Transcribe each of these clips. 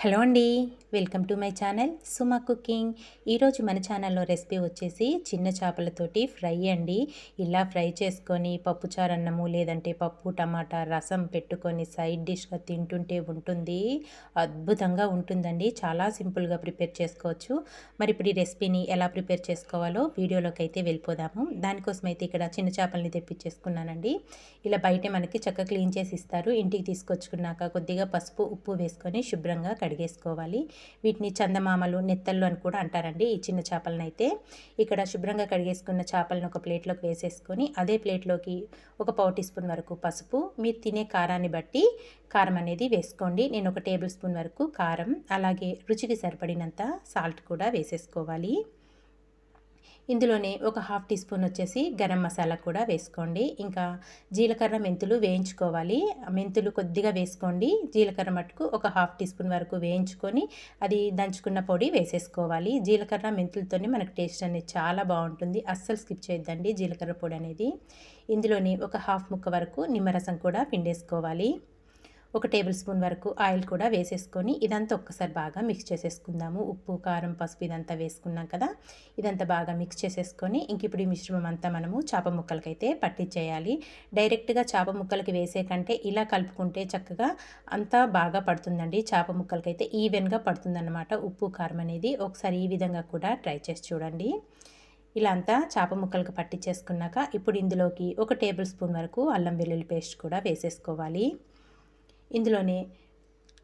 Hello అండి welcome to my channel Suma cooking. ఈరోజు మన ఛానల్లో రెసిపీ వచ్చేసి చిన్న చేపలతోటి ఫ్రై అండి. ఇలా ఫ్రై చేసుకొని పప్పుచారన్నము లేదంటే పప్పు టమాటా రసం పెట్టుకొని సైడ్ డిష్గా తింటుంటే ఉంటుంది. అద్భుతంగా ఉంటుందండి. చాలా సింపుల్గా ప్రిపేర్ చేసుకోవచ్చు. మరి ఇప్పుడు ఈ రెసిపీని ఎలా ప్రిపేర్ చేసుకోవాలో వీడియోలోకి అయితే వెళ్ళిపోదాము. దానికోసం అయితే ఇక్కడ చిన్న చేపల్ని తెప్పించేసుకున్నానండి. ఇలా బయట మనకి చక్కగా క్లీన్ చేసి ఇస్తారు. ఇంటికి తీసుకొచ్చుకున్నాక కొద్దిగా పసుపు ఉప్పు వేసుకొని శుభ్రంగా కడిగేసుకోవాలి. వీటిని చందమామలు నెత్తళ్ళు అని కూడా అంటారండి ఈ చిన్న చేపలను అయితే ఇక్కడ శుభ్రంగా కడిగేసుకున్న చేపలను ఒక ప్లేట్లోకి వేసేసుకొని అదే ప్లేట్లోకి ఒక పావు టీ స్పూన్ వరకు పసుపు మీరు తినే కారాన్ని బట్టి కారం అనేది వేసుకోండి. నేను ఒక టేబుల్ స్పూన్ వరకు కారం అలాగే రుచికి సరిపడినంత సాల్ట్ కూడా వేసేసుకోవాలి. ఇందులోనే ఒక హాఫ్ టీ స్పూన్ వచ్చేసి గరం మసాలా కూడా వేసుకోండి. ఇంకా జీలకర్ర మెంతులు వేయించుకోవాలి. మెంతులు కొద్దిగా వేసుకోండి. జీలకర్ర మట్టుకు ఒక హాఫ్ టీ స్పూన్ వరకు వేయించుకొని అది దంచుకున్న పొడి వేసేసుకోవాలి. జీలకర్ర మెంతులతోనే మనకు టేస్ట్ అనేది చాలా బాగుంటుంది. అస్సలు స్కిప్ చేయొద్దండి జీలకర్ర పొడి అనేది. ఇందులోని ఒక హాఫ్ ముక్క వరకు నిమ్మరసం కూడా పిండేసుకోవాలి. ఒక టేబుల్ స్పూన్ వరకు ఆయిల్ కూడా వేసేసుకొని ఇదంతా ఒక్కసారి బాగా మిక్స్ చేసేసుకుందాము. ఉప్పు కారం పసుపు ఇదంతా వేసుకున్నాం కదా? ఇదంతా బాగా మిక్స్ చేసేసుకొని ఇంక ఇప్పుడు ఈ మిశ్రమం అంతా మనము చేప ముక్కలకైతే పట్టించేయాలి డైరెక్ట్గా చేప ముక్కలకి వేసే కంటే ఇలా కలుపుకుంటే చక్కగా అంతా బాగా పడుతుందండి. చేప ముక్కలకైతే ఈవెన్గా పడుతుందన్నమాట. ఉప్పు కారం అనేది ఒకసారి ఈ విధంగా కూడా ట్రై చేసి చూడండి. ఇలా అంతా చేప ముక్కలకు పట్టించేసుకున్నాక ఇప్పుడు ఇందులోకి ఒక టేబుల్ స్పూన్ వరకు అల్లం వెల్లుల్లి పేస్ట్ కూడా వేసేసుకోవాలి. ఇందులోనే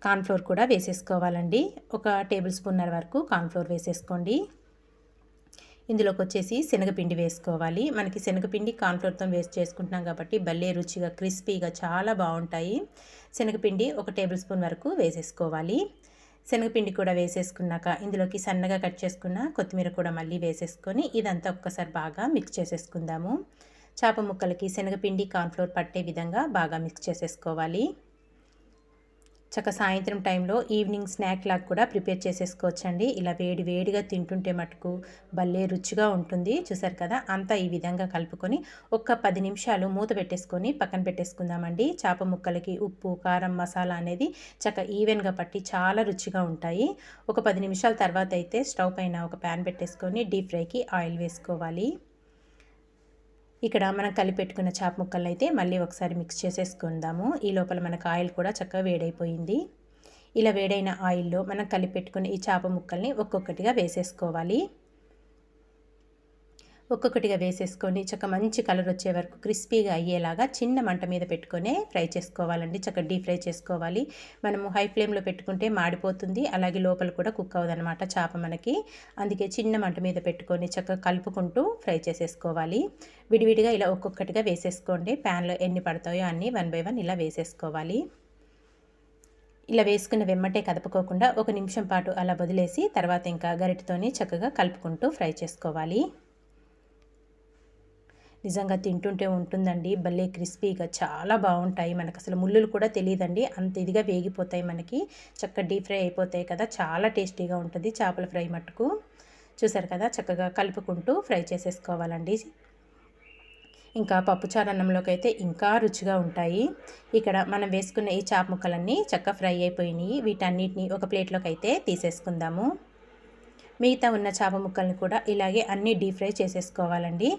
కార్న్ఫ్లోర్ కూడా వేసేసుకోవాలండి. ఒక టేబుల్ స్పూన్నర వరకు కార్న్ఫ్లోర్ వేసేసుకోండి. ఇందులోకి వచ్చేసి శనగపిండి వేసుకోవాలి. మనకి శనగపిండి కార్న్ఫ్లోర్తో వేస్ట్ చేసుకుంటున్నాం కాబట్టి భలే రుచిగా క్రిస్పీగా చాలా బాగుంటాయి. శనగపిండి ఒక టేబుల్ స్పూన్ వరకు వేసేసుకోవాలి. శనగపిండి కూడా వేసేసుకున్నాక ఇందులోకి సన్నగా కట్ చేసుకున్న కొత్తిమీర కూడా మళ్ళీ వేసేసుకొని ఇదంతా ఒక్కసారి బాగా మిక్స్ చేసేసుకుందాము. చేప ముక్కలకి శనగపిండి కార్న్ఫ్లోర్ పట్టే విధంగా బాగా మిక్స్ చేసేసుకోవాలి. చక్క సాయంత్రం టైంలో ఈవినింగ్ స్నాక్ లాగా కూడా ప్రిపేర్ చేసేసుకోవచ్చండి. ఇలా వేడి వేడిగా తింటుంటే మటుకు భలే రుచిగా ఉంటుంది. చూసారు కదా? అంతా ఈ విధంగా కలుపుకొని ఒక్క పది నిమిషాలు మూత పెట్టేసుకొని పక్కన పెట్టేసుకుందామండి. చేప ముక్కలకి ఉప్పు కారం మసాలా అనేది చక్క ఈవెన్గా పట్టి చాలా రుచిగా ఉంటాయి. ఒక పది నిమిషాల తర్వాత అయితే స్టవ్ పైన ఒక ప్యాన్ పెట్టేసుకొని డీప్ ఫ్రైకి ఆయిల్ వేసుకోవాలి. ఇక్కడ మనం కలిపెట్టుకున్న చాప ముక్కలను అయితే మళ్ళీ ఒకసారి మిక్స్ చేసేసుకుందాము. ఈ లోపల మనకు ఆయిల్ కూడా చక్కగా వేడైపోయింది. ఇలా వేడైన ఆయిల్లో మనం కలిపెట్టుకున్న ఈ చేప ముక్కల్ని ఒక్కొక్కటిగా వేసేసుకోవాలి. ఒక్కొక్కటిగా వేసేసుకొని చక్క మంచి కలర్ వచ్చే వరకు క్రిస్పీగా అయ్యేలాగా చిన్న మంట మీద పెట్టుకొని ఫ్రై చేసుకోవాలండి. చక్క డీప్ ఫ్రై చేసుకోవాలి. మనము హై ఫ్లేమ్లో పెట్టుకుంటే మాడిపోతుంది. అలాగే లోపల కూడా కుక్ అవ్వదనమాట చేప మనకి. అందుకే చిన్న మంట మీద పెట్టుకొని చక్క కలుపుకుంటూ ఫ్రై చేసేసుకోవాలి. విడివిడిగా ఇలా ఒక్కొక్కటిగా వేసేసుకోండి. ప్యాన్లో ఎన్ని పడతాయో అన్నీ వన్ బై వన్ ఇలా వేసేసుకోవాలి. ఇలా వేసుకున్న వెమ్మటే కదపకోకుండా ఒక నిమిషం పాటు అలా వదిలేసి తర్వాత ఇంకా గరిటతోని చక్కగా కలుపుకుంటూ ఫ్రై చేసుకోవాలి. నిజంగా తింటుంటే ఉంటుందండి. భలే క్రిస్పీగా చాలా బాగుంటాయి మనకు. అసలు ముళ్ళులు కూడా తెలియదండి అంత ఇదిగా వేగిపోతాయి మనకి. చక్కగా డీప్ ఫ్రై అయిపోతాయి కదా. చాలా టేస్టీగా ఉంటుంది చేపల ఫ్రై మట్టుకు చూసారు కదా? చక్కగా కలుపుకుంటూ ఫ్రై చేసేసుకోవాలండి. ఇంకా పప్పుచారు అన్నంలోకి అయితే ఇంకా రుచిగా ఉంటాయి. ఇక్కడ మనం వేసుకున్న ఈ చాప ముక్కలన్నీ చక్కగా ఫ్రై అయిపోయినాయి. వీటన్నిటిని ఒక ప్లేట్లోకి అయితే తీసేసుకుందాము. మిగతా ఉన్న చేప ముక్కల్ని కూడా ఇలాగే అన్నీ డీప్ ఫ్రై చేసేసుకోవాలండి.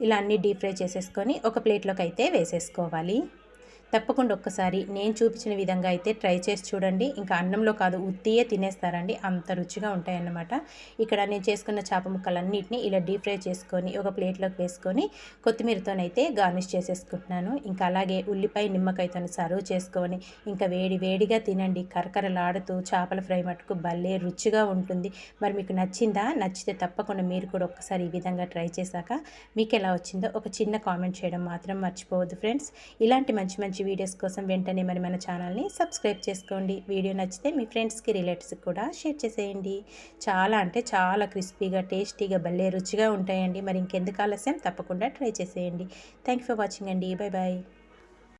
ఇలా అన్నీ డీప్ ఫ్రై చేసేసుకొని ఒక ప్లేట్లోకి అయితే వేసేసుకోవాలి. తప్పకుండా ఒక్కసారి నేను చూపించిన విధంగా అయితే ట్రై చేసి చూడండి. ఇంకా అన్నంలో కాదు ఉత్తియే తినేస్తారండి. అంత రుచిగా ఉంటాయన్నమాట. ఇక్కడ నేను చేసుకున్న చేప ముక్కలన్నింటినీ ఇలా డీప్ ఫ్రై చేసుకొని ఒక ప్లేట్లోకి వేసుకొని కొత్తిమీరతోనైతే గార్నిష్ చేసేసుకుంటున్నాను. ఇంకా అలాగే ఉల్లిపాయ నిమ్మకాయతో సర్వ్ చేసుకొని ఇంకా వేడి వేడిగా తినండి. కరకరలాడుతూ చేపల ఫ్రై మటుకు భలే రుచిగా ఉంటుంది. మరి మీకు నచ్చిందా? నచ్చితే తప్పకుండా మీరు కూడా ఒక్కసారి ఈ విధంగా ట్రై చేశాక మీకు ఎలా వచ్చిందో ఒక చిన్న కామెంట్ చేయడం మాత్రం మర్చిపోవద్దు ఫ్రెండ్స్. ఇలాంటి మంచి మంచి మంచి వీడియోస్ కోసం వెంటనే మరి మన ఛానల్ని సబ్స్క్రైబ్ చేసుకోండి. వీడియో నచ్చితే మీ ఫ్రెండ్స్కి రిలేటివ్స్కి కూడా షేర్ చేసేయండి. చాలా అంటే చాలా క్రిస్పీగా టేస్టీగా భలే రుచిగా ఉంటాయండి. మరి ఇంకెందుకు ఆలస్యం? తప్పకుండా ట్రై చేసేయండి. థ్యాంక్ ఫర్ వాచింగ్ అండి. Bye bye